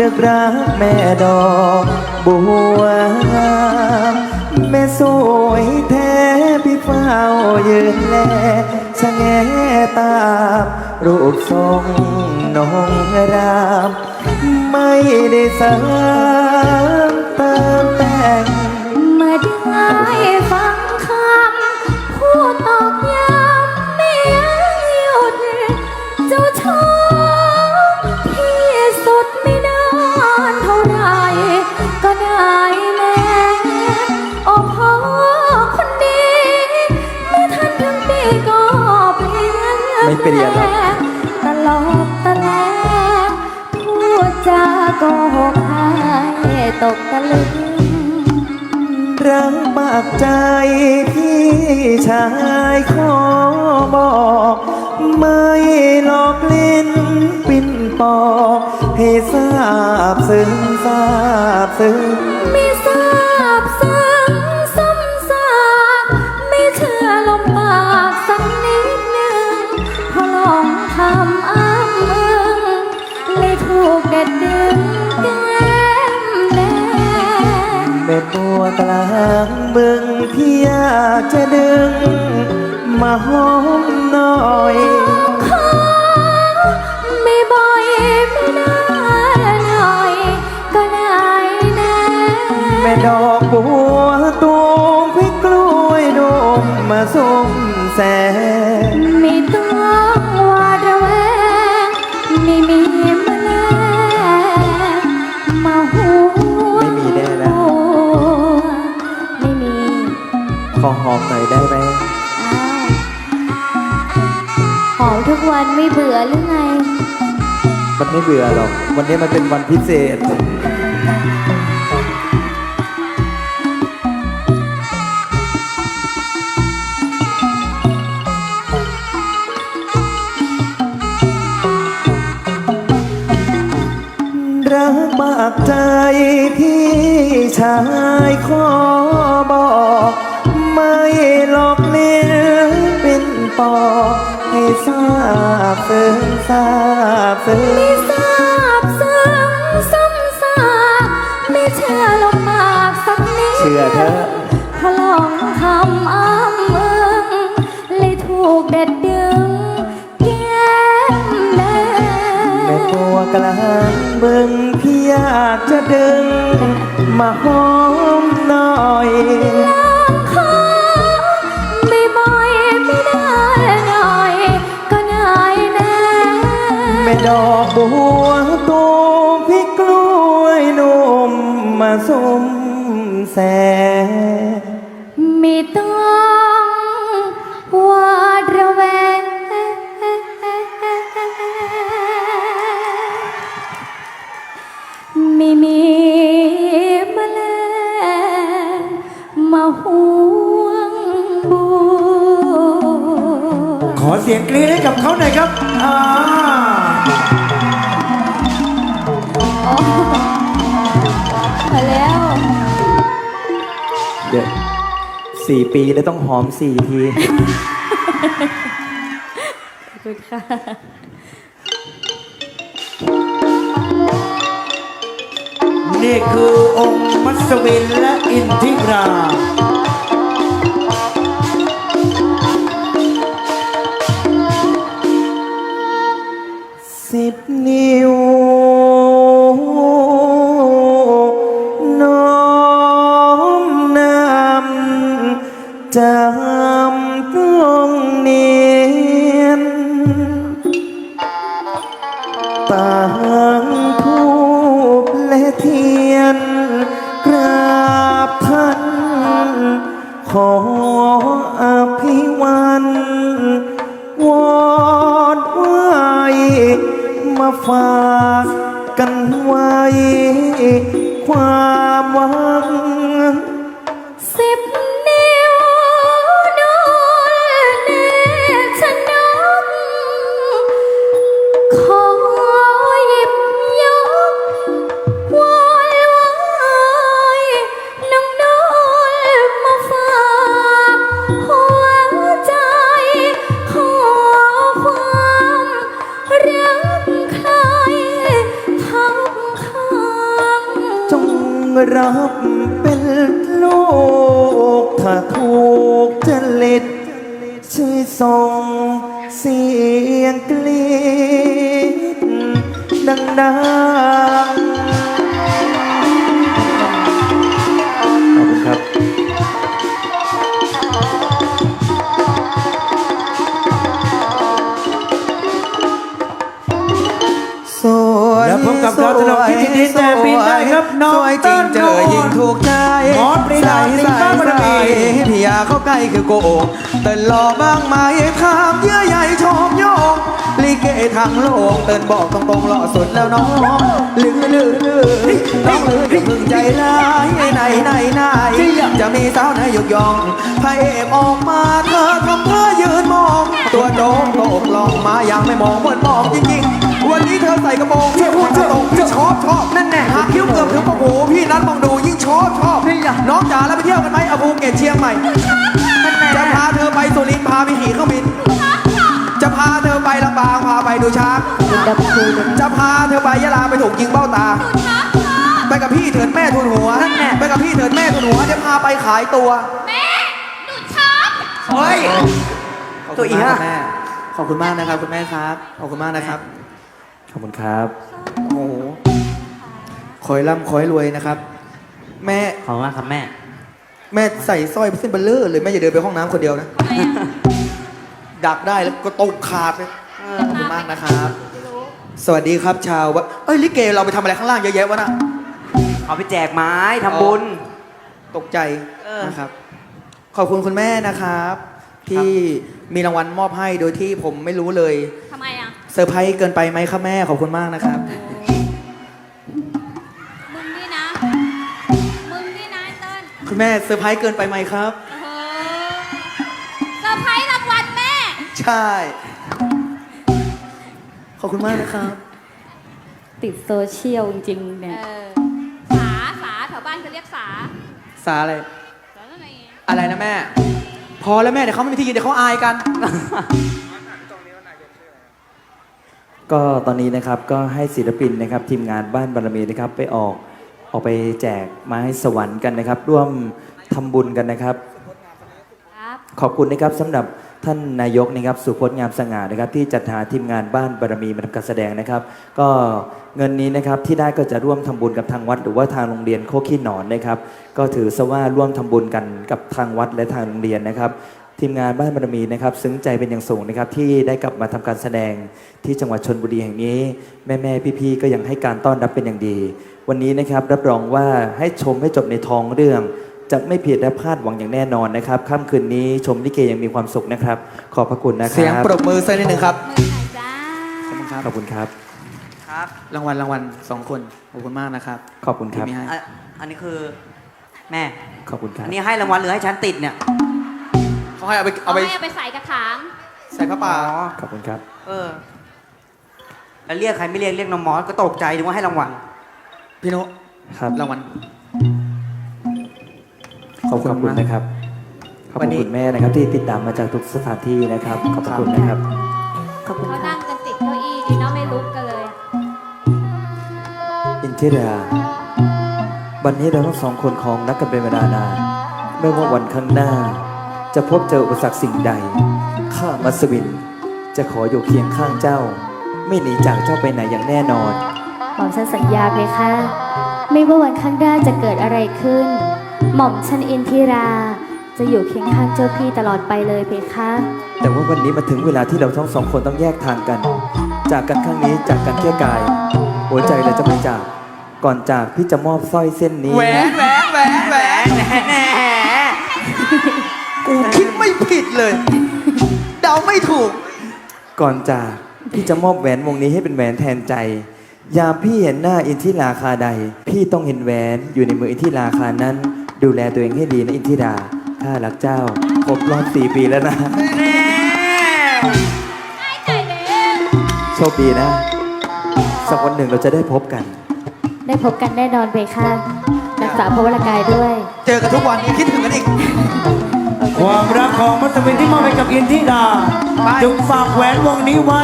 นึกรักแม่ดอกบัว แม่สวยแท้พี่เฝ้ายืนแลชะแงตามรูปทรงน้องราม ไม่ได้สางเติมแต่ง เปลี่ยนหรอกตลอดตะแลงพูดจาก็หกให้ตกตะลึงรักมากใจพี่ชายขอบอก ไม่หลอกเล่นปิ่นปอกให้ทราบซึ้งทราบซึ้ง แก้มแดงแม่บัวกลางบึงพี่อยากจะดึง มาหอมหน่อยขอไม่บ่อยไม่นานหน่อย ก็ได้แน่แม่ดอกบัวตูมพี่กล้วยดมมาส้มแสง อหอมหน่อยได้ไหมอ้าวหอมทุกวันไม่เบื่อหรือไง มันไม่เบื่อหรอก วันนี้มันเป็นวันพิเศษ รักมากใจพี่ชายขอบอก ไม่หลอกเลี้ยงเป็นปอกให้ทราบซึ้งทราบซึ้งไม่ทราบซึ้งซ้ำซากไม่เชื่อลมปากสักนิดเชื่อเถอะพลองทำอ้ำอึงเลยถูกเด็ดดึงแก้มแดแม่ตัวกลางเบึงพี่อยากจะดึง มาหอมหน่อย ดอกบัวตูมพี่กล้วยนุ่มมาส้มแส ไม่ต้องหวาดระแวง ไม่มีแมลงมาห่วงบัว ขอเสียงกรี๊ดให้กับเขาหน่อยครับอ่า ดี๋ยวสี่ปีแล้วต้องหอมสี่ที ขอบคุณค่ะ นี่คือองค์มัสวินและอินทิรา จำต้องเนียนต่างทูบและเทียนกราบท่าน ขออภิวันวอนไว้มาฝากกันไว้ ความหวัง รับเป็นลูกถ้าถูกจริตช่วยส่งเสียงกรีดดังๆ นได้ครับน้องสวยจริงเจอยิ่งถูกใจหมอปรีดาใส่ตีบ้าบารมีพี่ยาเข้าใกล้คือโกงเต้นหล่อบ้างไหมถามเยื่อใยชมโยงลิเกทางโลกเต้นบอกตรงๆหล่อสุดแล้วน้องลือลือลือน้องลืออย่าเพึ่งใจร้ายไหนไหนไหนจะมีสาวไหนยกยองพระเอกออกมาเธอทำท่ายืนมอง ตัวโจงตกลองมายังไม่มองเหมือนมองจริงๆ ใส่กระโปรงที่พูดตรงพี่ชอบชอบนั่นแน่หาคิ้วเกือบถึงกระโปรงพี่นัดมองดูยิ่งชอบชอบน้องจ๋าแล้วไปเที่ยวกันไหมอาภูเก็ตเชียงใหม่จะพาเธอไปสุรินทร์พาไปขี่เครื่องบินจะพาเธอไปลำปางพาไปดูช้างดับคูเลยจะพาเธอไปยะลาไปถูกยิงเบ้าตาไปกับพี่เถิดแม่ทุนหัวไปกับพี่เถิดแม่ทุนหัวจะพาไปขายตัวแม่หนูชอบเฮ้ยตัวอีห้าแม่ขอบคุณมากนะครับคุณแม่ครับ ขอบคุณมากนะครับ ขอบคุณครับ โอ้โหคอยร่ำคอยรวยนะครับ แม่ขอบคุณมากครับแม่ แม่ใส่สร้อยเส้นเบลเลอร์เลยแม่อย่าเดินไปห้องน้ำคนเดียวนะดักได้แล้วก็ตกขาดเลยขอบคุณมากนะครับสวัสดีครับชาววะเอ้ยลิเกเราไปทำอะไรข้างล่างเยอะแยะวะน่ะ เอาไปแจกไม้ทำบุญ ตกใจเออ นะครับ ขอบคุณคุณแม่นะครับ ที่มีรางวัลมอบให้โดยที่ผมไม่รู้เลย ทำไมอะ เซอร์ไพรส์เกินไปไหมครับแม่ขอบคุณมากนะครับ มึงนี่นะ มึงนี่นะไอ้เติ้ลคุณแม่เซอร์ไพรส์เกินไปไหมครับ เออเซอร์ไพรส์รางวัลแม่ ใช่ ขอบคุณมากนะครับ ติดโซเชียลจริงๆเอเนี่ย อ สา สาแถวบ้านเขาเรียกสาสาอะไรสาอะไรอะไรนะแม่ พอแล้วแม่เดี๋ยวเขาไม่มีที่ยืนเดี๋ยวเขาอายกัน ก็ตอนนี้นะครับก็ให้ศิลปินนะครับทีมงานบ้านบารมีนะครับไปออกออกไปแจกไม้สวรรค์กันนะครับ ร่วมทำบุญกันนะครับ ครับขอบคุณนะครับสำหรับท่านนายกนะครับสุพจน์งามสง่านะครับ ที่จัดหาทีมงานบ้านบารมีมาทำการแสดงนะครับ ก็เงินนี้นะครับที่ได้ก็จะร่วมทำบุญกับทางวัด หรือว่าทางโรงเรียนโคกขี้หนอนนะครับ ก็ถือซะว่าร่วมทำบุญกันกับทางวัดและทางโรงเรียนนะครับ ทีมงานบ้านบารมีนะครับซึ้งใจเป็นอย่างสูงนะครับที่ได้กลับมาทำการแสดงที่จังหวัดชนบุรีแห่งนี้ แม่ๆพี่ๆก็ยังให้การต้อนรับเป็นอย่างดี วันนี้นะครับรับรองว่าให้ชมให้จบในท้องเรื่อง จะไม่ผิดและพลาดหวังอย่างแน่นอนนะครับค่ำคืนนี้ชมลิเกยังมีความสุขนะครับ ขอบพระคุณนะคเสียงรับปรบมือสักนิดหนึ่งครับมือไหนจ้าขอบคุณครับขอบคุณครับครับรางวัลรางวัลสองคนขอบคุณมากนะครับขอบคุณครับที่มีให้อะอันนี้คือแม่ขอบคุณครับอันนี้ให้รางวัลหรือให้ฉันติดเนี่ย เขาให้เอาไปเอาเอาไปให้เอาไปใส่กระถาง ใส่ผ้าป่าอ๋อขอบคุณครับ เออแล้วเรียกใครไม่เรียกเรียกน้องมอสก็ตกใจถึงว่าให้รางวัล พี่นุครับ รางวัล ขอบคุณขอบคุณนะครับ ขอบวันคุณนี้ คุณแม่นะครับ ที่ติดตามมาจากทุกสถานที่นะครับ ขอบพระคุณนะครับ ขอบคุณเขาค่ะ นั่งกันติดเก้าอี้ดีเนาะไม่ลุกกันเลย อินทิราวันนี้เราทั้งสองคนของนักกันเป็นเวลานานไม่ว่าวันข้างหน้า จะพบเจออุปสรรคสิ่งใด ข้ามัสวิน จะขออยู่เคียงข้างเจ้า ไม่หนีจากเจ้าไปไหนอย่างแน่นอน หม่อมฉันสัญญาเพคะไม่ว่าวันข้างหน้าจะเกิดอะไรขึ้น หม่อมฉันอินทิรา จะอยู่เคียงข้างเจ้าพี่ตลอดไปเลยเพคะ แต่ว่าวันนี้มาถึงเวลาที่เราทั้งสองคนต้องแยกทางกัน จากกันครั้งนี้จากกันแค่กาย หัวใจเราจะไม่จาก ก่อนจากพี่จะมอบสร้อยเส้นนี้ แหวนแหวนแหวนแหวน กูคิดไม่ผิดเลย เดาไม่ถูก ก่อนจากพี่จะมอบแหวนวงนี้ให้เป็นแหวนแทนใจ ยามพี่เห็นหน้าอินทิราคาใด พี่ต้องเห็นแหวนอยู่ในมืออินทิราคานั้น ดูแลตัวเองให้ดีนะอินทิราข้ารักเจ้าครบรอบสี่ปีแล้วนะใจเด้งโชคดีนะ สักวันหนึ่งเราจะได้พบกัน ได้พบกันแน่นอนเพคะรักษาพระวรกายด้วย เจอกันทุกวันคิดถึงกันอีก ความรักของมัสวินที่มอบให้กับอินทิดาไปจึงฝากแหวนวงนี้ไว้